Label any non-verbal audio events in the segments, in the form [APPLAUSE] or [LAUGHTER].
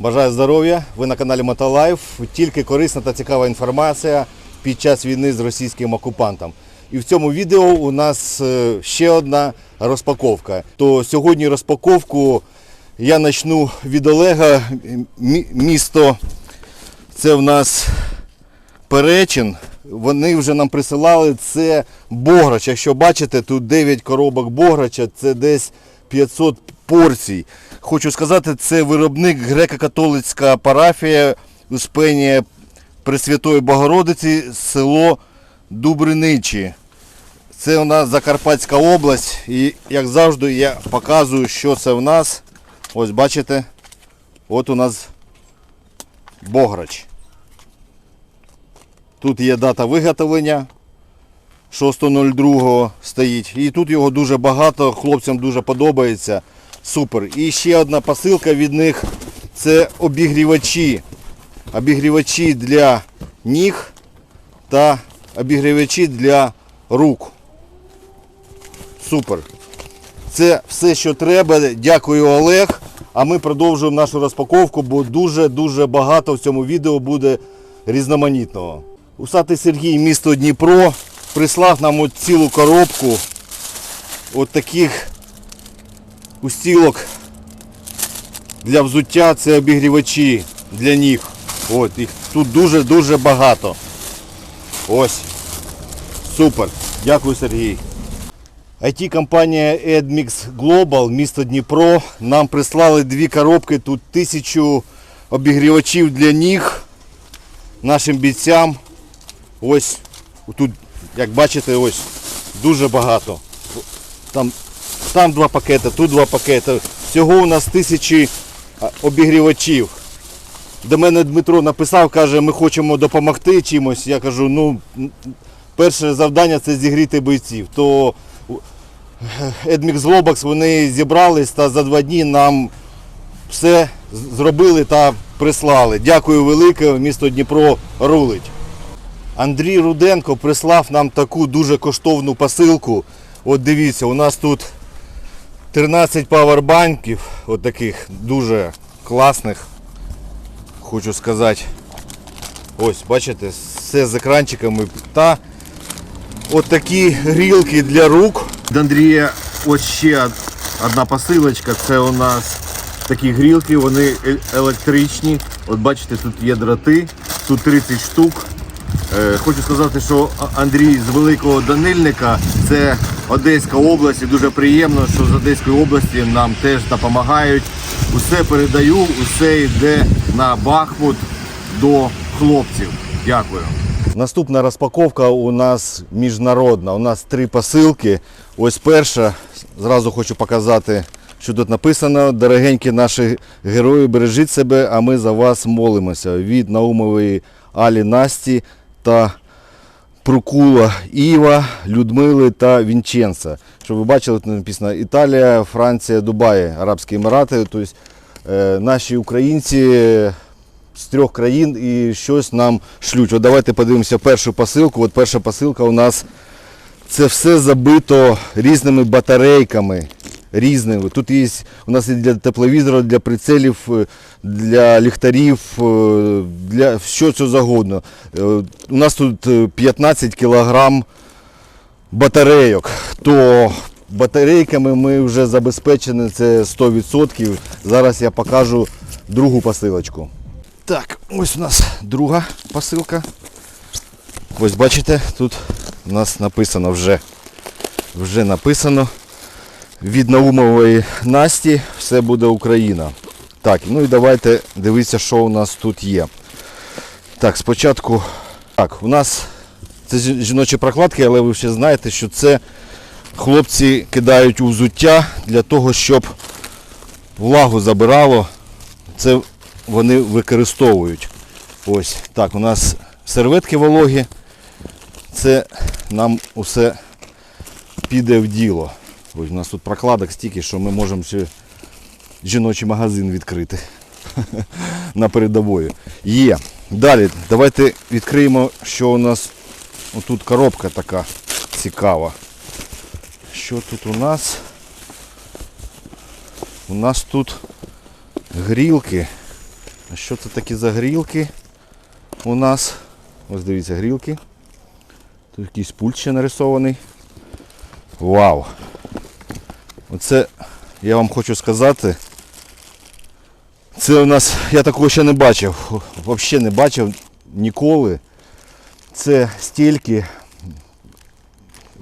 Бажаю здоров'я! Ви на каналі Мотолайф. Тільки корисна та цікава інформація під час війни з російським окупантом. І в цьому відео у нас е, ще одна розпаковка. То сьогодні розпаковку я почну від Олега. Місто це в нас Перечин. Вони вже нам присилали це Бограч. Якщо бачите, тут 9 коробок Бограча, це десь 500 порцій. Хочу сказати, це виробник греко-католицька парафія Успенія Пресвятої Богородиці, село Дубриничі. Це у нас Закарпатська область. І як завжди я показую, що це в нас. Ось бачите, от у нас Бограч. Тут є дата виготовлення 6.02 стоїть. І тут його дуже багато, хлопцям дуже подобається. Супер. І ще одна посилка від них це обігрівачі. Обігрівачі для ніг та обігрівачі для рук. Супер. Це все, що треба. Дякую, Олег. А ми продовжуємо нашу розпаковку, бо дуже-дуже багато в цьому відео буде різноманітного. Усатий Сергій, місто Дніпро, прислав нам от цілу коробку от таких устілок для взуття. Це обігрівачі для ніг. От, їх тут дуже-дуже багато. Ось. Супер. Дякую, Сергій. IT-компанія Edmix Global, місто Дніпро, нам прислали дві коробки, тут тисячу обігрівачів для ніг нашим бійцям. Ось тут, як бачите, ось дуже багато. Там, там два пакети, тут два пакети. Всього у нас тисячі обігрівачів. До мене Дмитро написав, каже, ми хочемо допомогти чимось. Я кажу, ну перше завдання це зігріти бойців. То Edmix Globox вони зібрались та за два дні нам все зробили та прислали. Дякую велике, місто Дніпро рулить. Андрій Руденко прислав нам таку дуже коштовну посилку. От дивіться, у нас тут 13 павербанків, от таких дуже класних. Хочу сказати. Ось, бачите, все з екранчиками. Та от такі грілки для рук. Від Андрія ось ще одна посилочка. Це у нас такі грілки, вони е- електричні. От бачите, тут є дроти, тут 30 штук. Е, Хочу сказати, що Андрій з Великого Данильника, це Одеська область, і дуже приємно, що з Одеської області нам теж допомагають. Усе передаю, усе йде на Бахмут до хлопців. Дякую. Наступна розпаковка у нас міжнародна. У нас три посилки. Ось перша. Зразу хочу показати, що тут написано. Дорогенькі наші герої, бережіть себе, а ми за вас молимося. Від Наумової Алі Насті та Прокула Іва, Людмили та Вінченца. Щоб ви бачили, тут написано Італія, Франція, Дубай, Арабські Емірати. Тобто е, наші українці з трьох країн і щось нам шлють. От давайте подивимося першу посилку. От перша посилка у нас це все забито різними батарейками. Різними. Тут є у нас і для тепловізора, для прицелів, е, для ліхтарів, е, для що це загодно. Е, У нас тут е, 15 кілограм батарейок. То батарейками ми вже забезпечені, це 100%. Зараз я покажу другу посилочку. Так, ось у нас друга посилка. Ось бачите, тут у нас написано вже, вже написано від Наумової Насті все буде Україна. Так, ну і давайте дивитися, що у нас тут є. Так, спочатку. Так, у нас це жіночі прокладки, але ви ще знаєте, що це хлопці кидають у взуття для того, щоб влагу забирало. Це вони використовують. Ось так, у нас серветки вологі. Це нам усе піде в діло. Ось у нас тут прокладок стільки, що ми можемо ще жіночий магазин відкрити [LAUGHS] на передовою. Є. Далі, давайте відкриємо, що у нас отут коробка така цікава. Що тут у нас? У нас тут грілки А що це такі за грілки у нас? Ось дивіться, грілки. Тут якийсь пульт ще нарисований. Вау! Оце я вам хочу сказати. Це у нас, я такого ще не бачив. Взагалі не бачив ніколи. Це стільки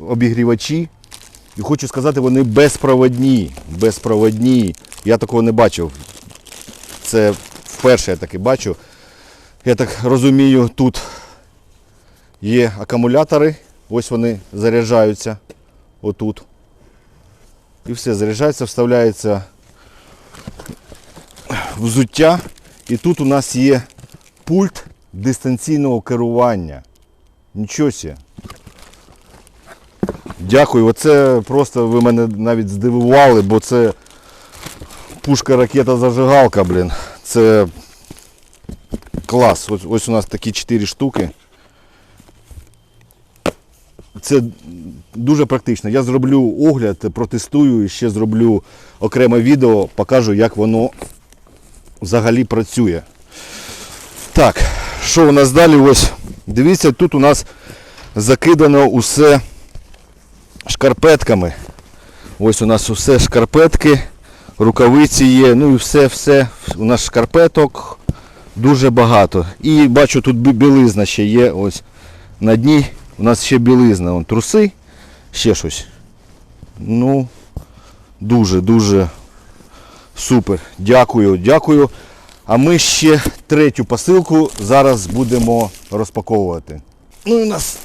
обігрівачі. І хочу сказати, вони безпроводні. Безпроводні. Я такого не бачив. Це вперше я таки бачу. Я так розумію, тут є акумулятори. Ось вони заряджаються. Отут. І все, заряджається, вставляється взуття. І тут у нас є пульт дистанційного керування. Нічого. Дякую. Оце просто ви мене навіть здивували, бо це пушка, ракета, зажигалка, блін. Це клас. Ось, ось у нас такі 4 штуки. Це дуже практично. Я зроблю огляд, протестую і ще зроблю окреме відео, покажу, як воно взагалі працює. Так, що у нас далі? Ось, дивіться, тут у нас закидано усе шкарпетками. Ось у нас усе шкарпетки, рукавиці є, ну і все-все. У нас шкарпеток дуже багато. І бачу, тут білизна ще є. Ось на дні у нас ще білизна. Вон, труси, ще щось. Ну, дуже-дуже супер. Дякую, дякую. А ми ще третю посилку зараз будемо розпаковувати. Ну і у нас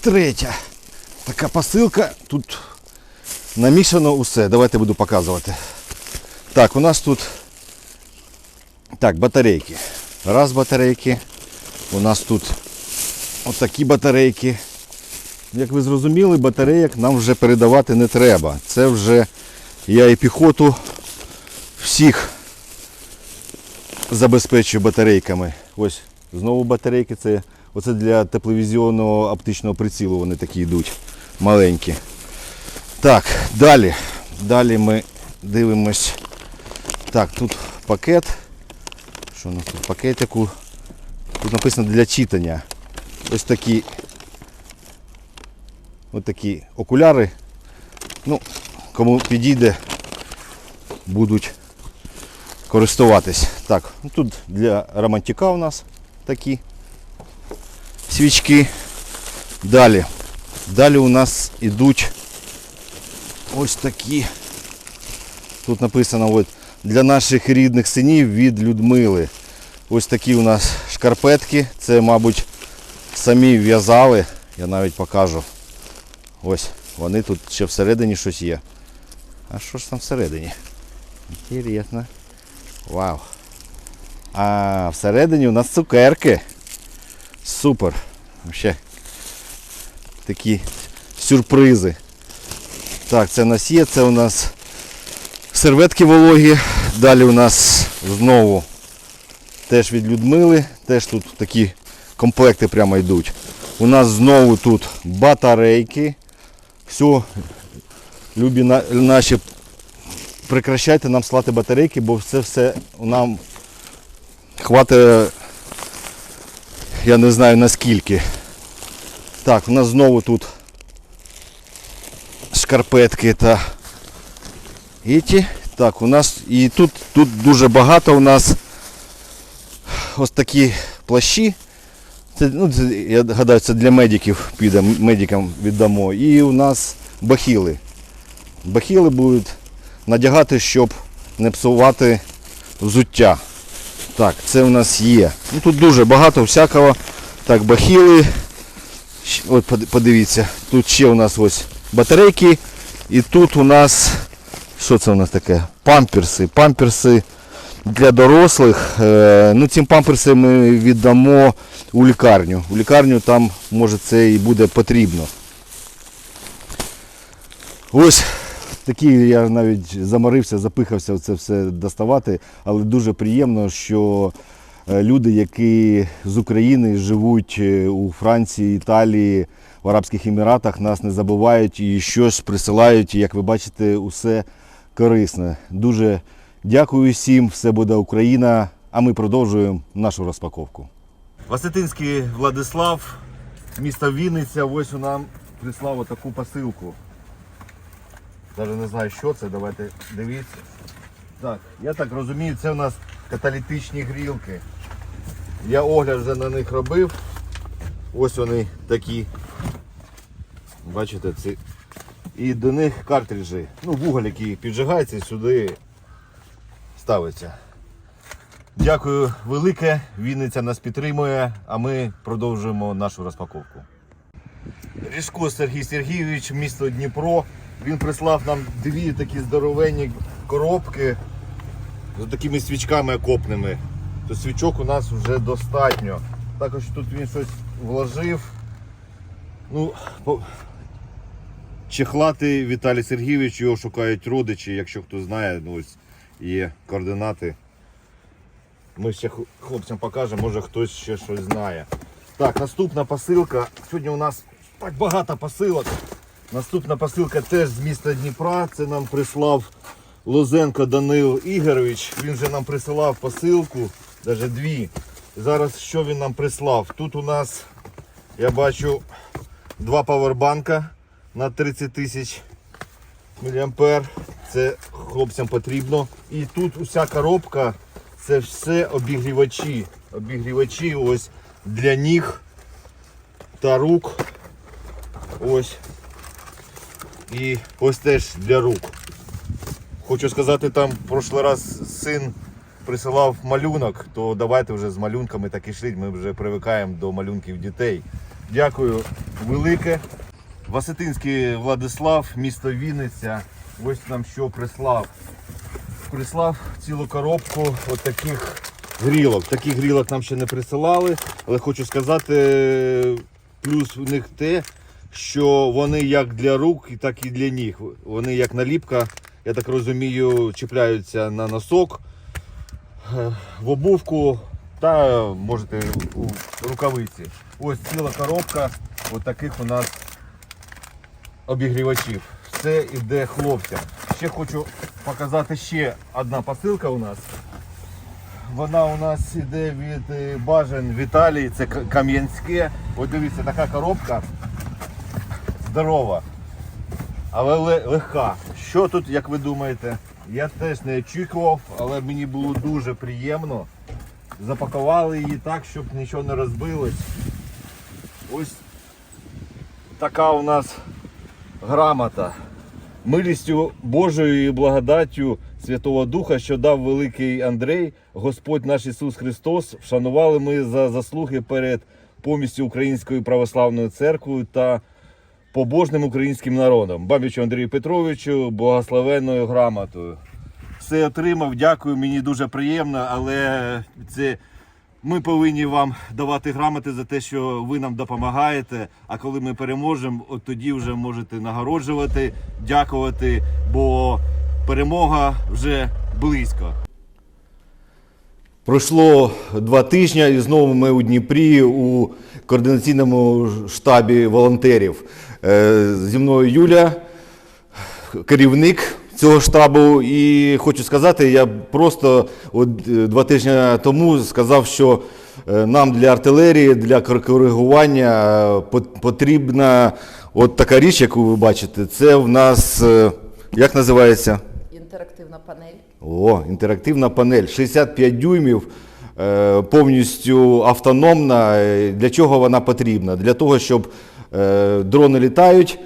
третя така посилка. Тут намішано усе. Давайте буду показувати. Так, у нас тут так, батарейки. Раз батарейки. У нас тут отакі батарейки. Як ви зрозуміли, батарейок нам вже передавати не треба. Це вже я і піхоту всіх забезпечую батарейками. Ось знову батарейки. Це оце для тепловізіонного оптичного прицілу вони такі йдуть. Маленькі. Так, далі. Далі ми дивимось. Так, тут пакет. Що у нас тут пакетику? Тут написано для читання. Ось такі ось такі окуляри. Ну, кому підійде, будуть користуватись. Так, ну тут для романтика у нас такі свічки. Далі. Далі у нас ідуть ось такі. Тут написано от, для наших рідних синів від Людмили. Ось такі у нас шкарпетки. Це, мабуть, самі в'язали. Я навіть покажу. Ось, вони тут ще всередині щось є. А що ж там всередині? Інтересно. Вау. А всередині у нас цукерки. Супер. Вообще такі сюрпризи. Так, це у нас є, це у нас серветки вологі. Далі у нас знову теж від Людмили. Теж тут такі комплекти прямо йдуть. У нас знову тут батарейки. Все, любі на- наші, прекращайте нам слати батарейки, бо це все нам хватить, я не знаю наскільки. Так, у нас знову тут шкарпетки та іті. Так, у нас і тут, тут дуже багато у нас ось такі плащі. Це, ну, це, я гадаю, це для медиків піде, медикам віддамо. І у нас бахіли. Бахіли будуть надягати, щоб не псувати взуття. Так, це у нас є. Ну, тут дуже багато всякого. Так, бахіли. От подивіться, тут ще у нас ось батарейки. І тут у нас, що це у нас таке? Памперси. Памперси для дорослих. Е, Ну, ці памперси ми віддамо у лікарню. У лікарню там може це і буде потрібно. Ось такі я навіть заморився, запихався це все доставати, але дуже приємно, що е, люди, які з України живуть е, у Франції, Італії, в Арабських Еміратах, нас не забувають і щось присилають. І, як ви бачите, усе корисне. Дуже дякую всім, все буде Україна. А ми продовжуємо нашу розпаковку. Васитинський Владислав, місто Вінниця, ось нам прислав таку посилку. Навіть не знаю, що це, давайте дивіться. Так, я так розумію, це у нас каталітичні грілки. Я огляд вже на них робив. Ось вони такі. Бачите, ці. І до них картриджі. Ну, вуголь, який піджигається сюди ставиться. Дякую велике. Вінниця нас підтримує, а ми продовжуємо нашу розпаковку. Ріжко Сергій Сергійович, місто Дніпро. Він прислав нам дві такі здоровенні коробки з такими свічками окопними. То свічок у нас вже достатньо. Також тут він щось вложив. Ну, по... Чехлати Віталій Сергійович, його шукають родичі, якщо хто знає, ну ось є координати. Ми ще хлопцям покажемо, може хтось ще щось знає. Так, наступна посилка. Сьогодні у нас так багато посилок. Наступна посилка теж з міста Дніпра. Це нам прислав Лозенко Данил Ігорович. Він вже нам присилав посилку, навіть дві. Зараз що він нам прислав? Тут у нас, я бачу, два павербанка на 30 тисяч мА. Це хлопцям потрібно. І тут уся коробка це все обігрівачі. Обігрівачі ось для ніг та рук. Ось. І ось теж для рук. Хочу сказати, там в прошлий раз син присилав малюнок, то давайте вже з малюнками так і шліть. Ми вже привикаємо до малюнків дітей. Дякую велике. Васитинський Владислав, місто Вінниця. Ось нам що прислав. Прислав цілу коробку от таких грілок. Таких грілок нам ще не присилали, але хочу сказати, плюс в них те, що вони як для рук, так і для ніг. Вони як наліпка, я так розумію, чіпляються на носок, е, в обувку та можете у рукавиці. Ось ціла коробка от таких у нас обігрівачів. Все йде хлопцям. Ще хочу показати ще одна посилка у нас. Вона у нас іде від е, Бажан Віталій, це Кам'янське. От дивіться, така коробка здорова, але легка. Що тут, як ви думаєте? Я теж не очікував, але мені було дуже приємно. Запакували її так, щоб нічого не розбилось. Ось така у нас грамота. Милістю Божою і благодаттю Святого Духа, що дав великий Андрей, Господь наш Ісус Христос, вшанували ми за заслуги перед повністю Українською православною церквою та побожним українським народом. Бабічу Андрію Петровичу, благословенною грамотою. Все отримав, дякую, мені дуже приємно, але це ми повинні вам давати грамоти за те, що ви нам допомагаєте. А коли ми переможемо, от тоді вже можете нагороджувати, дякувати, бо перемога вже близько. Пройшло два тижні і знову ми у Дніпрі у координаційному штабі волонтерів. Е, Зі мною Юля, керівник цього штабу. І хочу сказати, я просто от, е, два тижні тому сказав, що е, нам для артилерії, для коригування е, потрібна от така річ, яку ви бачите. Це в нас, як називається? Інтерактивна панель. О, інтерактивна панель 65 дюймів, повністю автономна. Для чого вона потрібна? Для того, щоб дрони літають.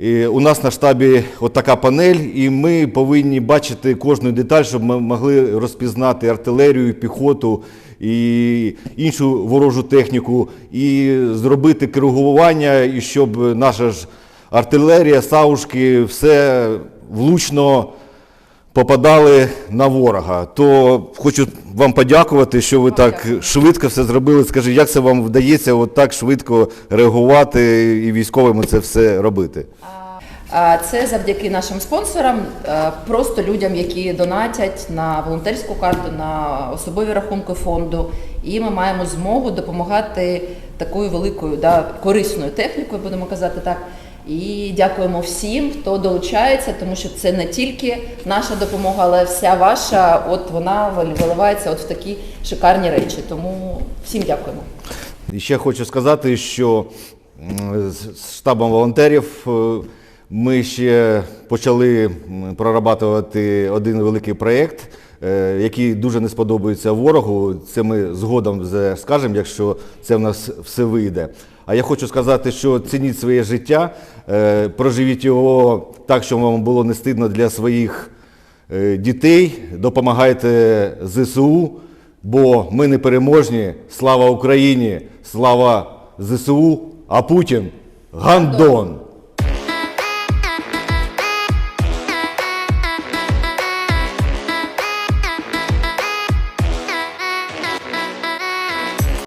У нас на штабі от така панель, і ми повинні бачити кожну деталь, щоб ми могли розпізнати артилерію, піхоту і іншу ворожу техніку, і зробити коригування, і щоб наша ж артилерія, саушки, все влучно попадали на ворога. То хочу вам подякувати, що ви так швидко все зробили. Скажи, як це вам вдається от так швидко реагувати і військовими це все робити? Це завдяки нашим спонсорам, просто людям, які донатять на волонтерську карту, на особові рахунки фонду. І ми маємо змогу допомагати такою великою да, корисною технікою, будемо казати так. І дякуємо всім, хто долучається, тому що це не тільки наша допомога, але вся ваша. От вона вил- виливається от в такі шикарні речі. Тому всім дякуємо. І ще хочу сказати, що з штабом волонтерів е, ми ще почали прорабатувати один великий проєкт, е, який дуже не сподобається ворогу. Це ми згодом скажемо, якщо це в нас все вийде. А я хочу сказати, що цініть своє життя, е, проживіть його так, щоб вам було не стидно для своїх е, дітей, допомагайте ЗСУ, бо ми не переможні. Слава Україні! Слава ЗСУ! А Путін гандон!